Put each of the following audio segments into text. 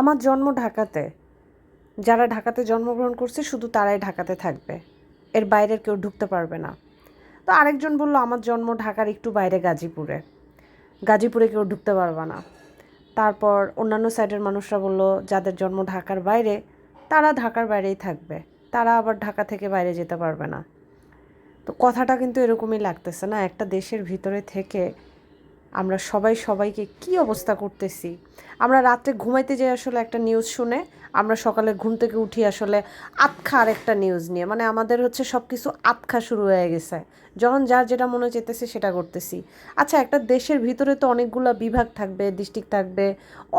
আমার জন্ম ঢাকাতে। যারা ঢাকাতে জন্মগ্রহণ করছে, শুধু তারাই ঢাকাতে থাকবে। এর বাইরের কেউ ঢুকতে পারবে না। তো আরেকজন বলল, আমার জন্ম ঢাকার একটু বাইরে গাজীপুরে। গাজীপুরে কেউ ঢুকতে পারবে না। তারপর অন্যান্য সাইডের মানুষরা বলল, যাদের জন্ম ঢাকার বাইরে, তারা ঢাকার বাইরেই থাকবে। তারা আবার ঢাকা থেকে বাইরে যেতে পারবে না। তো কথাটা কিন্তু এরকমই লাগতেছে না। একটা দেশের ভিতরে থেকে আমরা সবাই সবাইকে কি অবস্থা করতেছি? আমরা রাত্রে ঘুমাইতে যাই আসলে একটা নিউজ শুনে, আমরা সকালে ঘুম থেকে উঠি আসলে আতখা আর একটা নিউজ নিয়ে। মানে আমাদের হচ্ছে সব কিছু আতখা শুরু হয়ে গেছে। যখন যার যেটা মনে চেতেছে সেটা করতেছি। আচ্ছা একটা দেশের ভিতরে তো অনেকগুলো বিভাগ থাকবে ডিস্ট্রিক্ট থাকবে,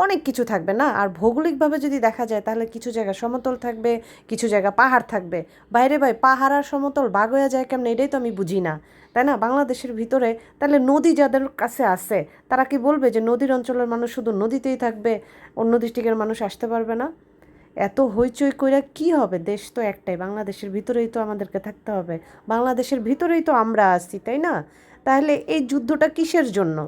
অনেক কিছু থাকবে না? আর ভৌগোলিকভাবে যদি দেখা যায় তাহলে কিছু জায়গা সমতল থাকবে, কিছু জায়গা পাহাড় থাকবে। বাইরে ভাই, পাহাড় আর সমতল বাঘ হয়ে যায় কেমন? এটাই তো আমি বুঝি না। তাই না? বাংলাদেশের ভিতরে তাহলে নদী যাদের কাছে আছে তারা কি বলবে যে নদীর অঞ্চলের মানুষ শুধু নদীতেই থাকবে? অন্য ডিস্ট্রিক্টের মানুষ আসতে পারবে না? এত হইচই কইরা কি হবে? দেশ তো একটাই, বাংলাদেশের ভিতরেই তো আমাদেরকে থাকতে হবে। বাংলাদেশের ভিতরেই তো আমরা আছি, তাই না? তাহলে এই যুদ্ধটা কিসের জন্য?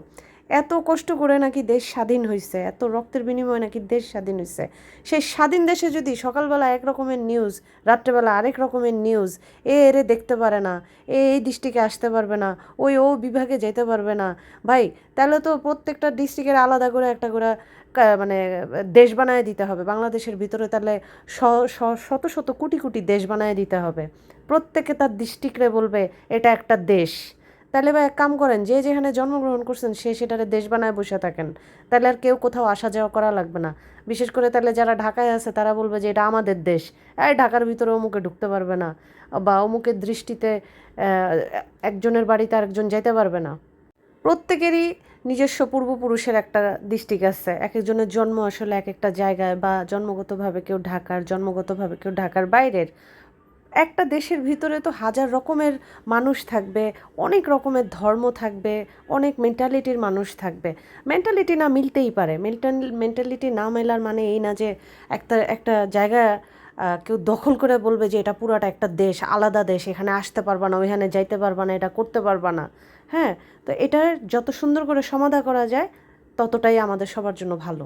এত কষ্ট করে নাকি দেশ স্বাধীন হয়েছে এত রক্তের বিনিময়ে নাকি দেশ স্বাধীন হয়েছে সেই স্বাধীন দেশে যদি সকালবেলা এক রকমের নিউজ রাত্রেবেলা আরেক রকমের নিউজ এ এরে দেখতে পারে না, এ এই ডিস্ট্রিক্টে আসতে পারবে না, ওই ও বিভাগে যেতে পারবে না। ভাই, তাহলে তো প্রত্যেকটা ডিস্ট্রিক্টের আলাদা করে একটা করে মানে দেশ বানায় দিতে হবে। বাংলাদেশের ভিতরে তাহলে শত শত কোটি কোটি দেশ বানায় দিতে হবে। প্রত্যেকে তার ডিস্ট্রিক্টে বলবে, এটা একটা দেশ। তাহলে বা এক কাম করেন, যে যেখানে জন্মগ্রহণ করছেন সে সেটারে দেশ বানায় বসে থাকেন। তাহলে আর কেউ কোথাও আসা যাওয়া করা লাগবে না। বিশেষ করে তাহলে যারা ঢাকায় আছে তারা বলবে যে এটা আমাদের দেশ। এই ঢাকার ভিতরে অমুকে ঢুকতে পারবে না বা অমুকের দৃষ্টিতে একজনের বাড়িতে আরেকজন যেতে পারবে না। প্রত্যেকেরই নিজস্ব পূর্বপুরুষের একটা ডিস্ট্রিক্ট আছে। এক একজনের জন্ম আসলে এক একটা জায়গায় বা জন্মগতভাবে কেউ ঢাকার, জন্মগতভাবে কেউ ঢাকার বাইরের। একটা দেশের ভিতরে তো হাজার রকমের মানুষ থাকবে, অনেক রকমের ধর্ম থাকবে, অনেক মেন্টালিটির মানুষ থাকবে। মেন্টালিটি না মিলতেই পারে। মেন্টাল মেন্টালিটি না মেলার মানে এই না যে একটা একটা জায়গা কেউ দখল করে বলবে যে এটা পুরাটা একটা দেশ, আলাদা দেশ, এখানে আসতে পারবা না, ওইখানে যাইতে পারবা না, এটা করতে পারবা না। হ্যাঁ তো এটার যত সুন্দর করে সমাধা করা যায়, ততটাই আমাদের সবার জন্য ভালো।